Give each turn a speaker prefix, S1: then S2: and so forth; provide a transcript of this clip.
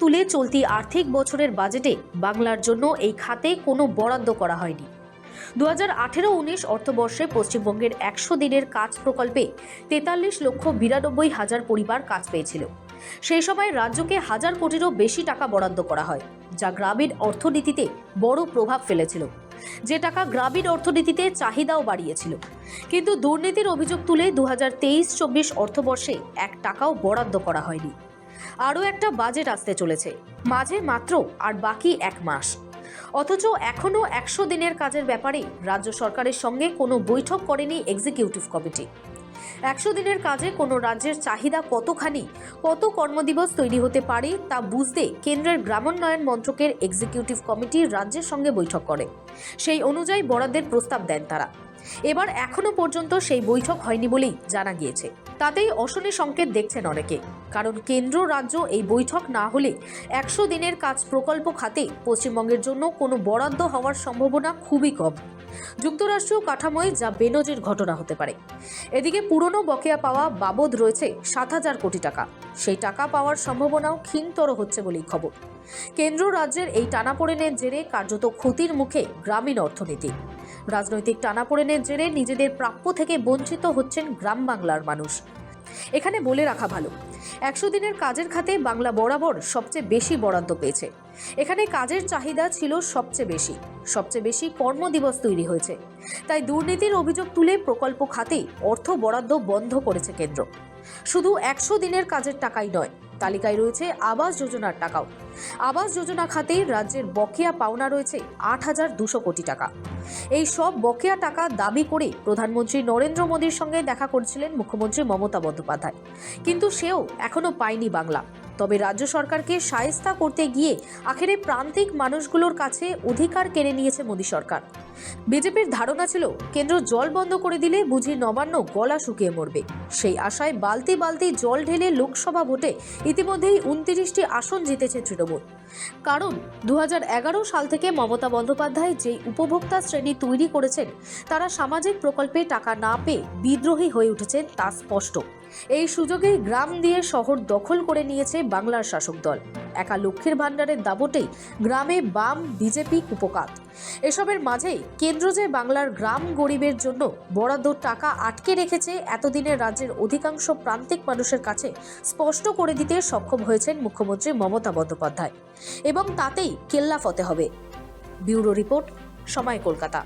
S1: তুলে চলতি আর্থিক বছরের বাজেটে বাংলার জন্য এই খাতে কোনো বরাদ্দ করা হয়নি। দু হাজার আঠেরো উনিশ অর্থবর্ষে পশ্চিমবঙ্গের একশো দিনের কাজ প্রকল্পে তেতাল্লিশ লক্ষ বিরানব্বই হাজার পরিবার কাজ পেয়েছিল। সেই সময় রাজ্যকে হাজার কোটিরও বেশি টাকা বরাদ্দ করা হয়, যা গ্রামীণ অর্থনীতিতে বড় প্রভাব ফেলেছিল। যে টাকা গ্রামীণ অর্থনীতিতে চাহিদাও বাড়িয়েছিল। কিন্তু দুর্নীতির অভিযোগ তুলে দু হাজার তেইশ চব্বিশ অর্থবর্ষে এক টাকাও বরাদ্দ করা হয়নি। আরও একটা বাজেট আসতে চলেছে, মাঝে মাত্র আর বাকি এক মাস। অথচ এখনও একশো দিনের কাজের ব্যাপারে রাজ্য সরকারের সঙ্গে কোনো বৈঠক করেনি এক্সিকিউটিভ কমিটি একশো দিনের কাজে কোনো রাজ্যের চাহিদা কতখানি, কত কর্মদিবস তৈরি হতে পারে তা বুঝতে কেন্দ্রের গ্রামোন্নয়ন মন্ত্রকের এক্সিকিউটিভ কমিটি রাজ্যের সঙ্গে বৈঠক করে। সেই অনুযায়ী বরাদ্দের প্রস্তাব দেন তারা। এবার এখনও পর্যন্ত সেই বৈঠক হয়নি বলেই জানা গিয়েছে। তাতেই অশনি সংকেত দেখছেন অনেকে। কারণ কেন্দ্র রাজ্য এই বৈঠক না হলে একশো দিনের কাজ প্রকল্প খাতে পশ্চিমবঙ্গের জন্য কোনো বরাদ্দ হওয়ার সম্ভাবনা খুবই কম। যুক্তরাষ্ট্রীয় কাঠামোয় যা বেনজির ঘটনা হতে পারে। এদিকে পুরনো বকেয়া পাওয়া বাবদ রয়েছে সাত হাজার কোটি টাকা। সেই টাকা পাওয়ার সম্ভাবনাও ক্ষীণতর হচ্ছে বলেই খবর। কেন্দ্র রাজ্যের এই টানাপোড়েনের জেরে কার্যত ক্ষতির মুখে গ্রামীণ অর্থনীতি। রাজনৈতিক টানাপোড়েনের জেরে নিজেদের প্রাপ্য থেকে বঞ্চিত হচ্ছেন গ্রাম বাংলার মানুষ। এখানে বলে রাখা ভালো। একশো দিনের কাজের খাতে বাংলা বরাবর সবচেয়ে বেশি বরাদ্দ পেয়েছে। এখানে কাজের চাহিদা ছিল সবচেয়ে বেশি। সবচেয়ে বেশি কর্মদিবস তৈরি হয়েছে। তাই দুর্নীতির অভিযোগ তুলে প্রকল্প খাতেই অর্থ বরাদ্দ বন্ধ করেছে কেন্দ্র। শুধু একশো দিনের কাজের টাকাই নয় তালিকায় রয়েছে আবাস যোজনার টাকাও। আবাস যোজনা খাতে রাজ্যের বকেয়া পাওনা রয়েছে আট হাজার দুশো কোটি টাকা। এই সব বকেয়া টাকা দাবি করে প্রধানমন্ত্রী নরেন্দ্র মোদীর সঙ্গে দেখা করছিলেন মুখ্যমন্ত্রী মমতা বন্দ্যোপাধ্যায়। কিন্তু সেও এখনও পায়নি বাংলা। তবে রাজ্য সরকারকে সায়স্তা করতে গিয়ে আখেরে প্রান্তিক মানুষগুলোর কাছে অধিকার কেড়ে নিয়েছে মোদী সরকার। বিজেপির ধারণা ছিল কেন্দ্র জল বন্ধ করে দিলে বুঝি নবান্ন গলা শুকিয়ে মরবে। সেই আশায় বালতি বালতি জল ঢেলে লোকসভা ভোটে ইতিমধ্যেই উনত্রিশটি আসন জিতেছে তৃণমূল। কারণ দুহাজার এগারো সাল থেকে মমতা বন্দ্যোপাধ্যায় যেই উপভোক্তা শ্রেণি তৈরি করেছেন, তারা সামাজিক প্রকল্পে টাকা না পেয়ে বিদ্রোহী হয়ে উঠেছেন তা স্পষ্ট। এই সুযোগেই গ্রাম দিয়ে শহর দখল করে নিয়েছে বাংলার শাসক দল। একা লক্ষ্মীর ভাণ্ডারের দাবটেই গ্রামে বাম বিজেপি কুপকাত। এসবের মাঝেই কেন্দ্র যে বাংলার গ্রাম গরিবের জন্য বরাদ্দ টাকা আটকে রেখেছে এতদিনের রাজ্যের অধিকাংশ প্রান্তিক মানুষের কাছে স্পষ্ট করে দিতে সক্ষম হয়েছেন মুখ্যমন্ত্রী মমতা বন্দ্যোপাধ্যায়। এবং তাতেই কেল্লাফতে হবে। ব্যুরো রিপোর্ট, সময় কলকাতা।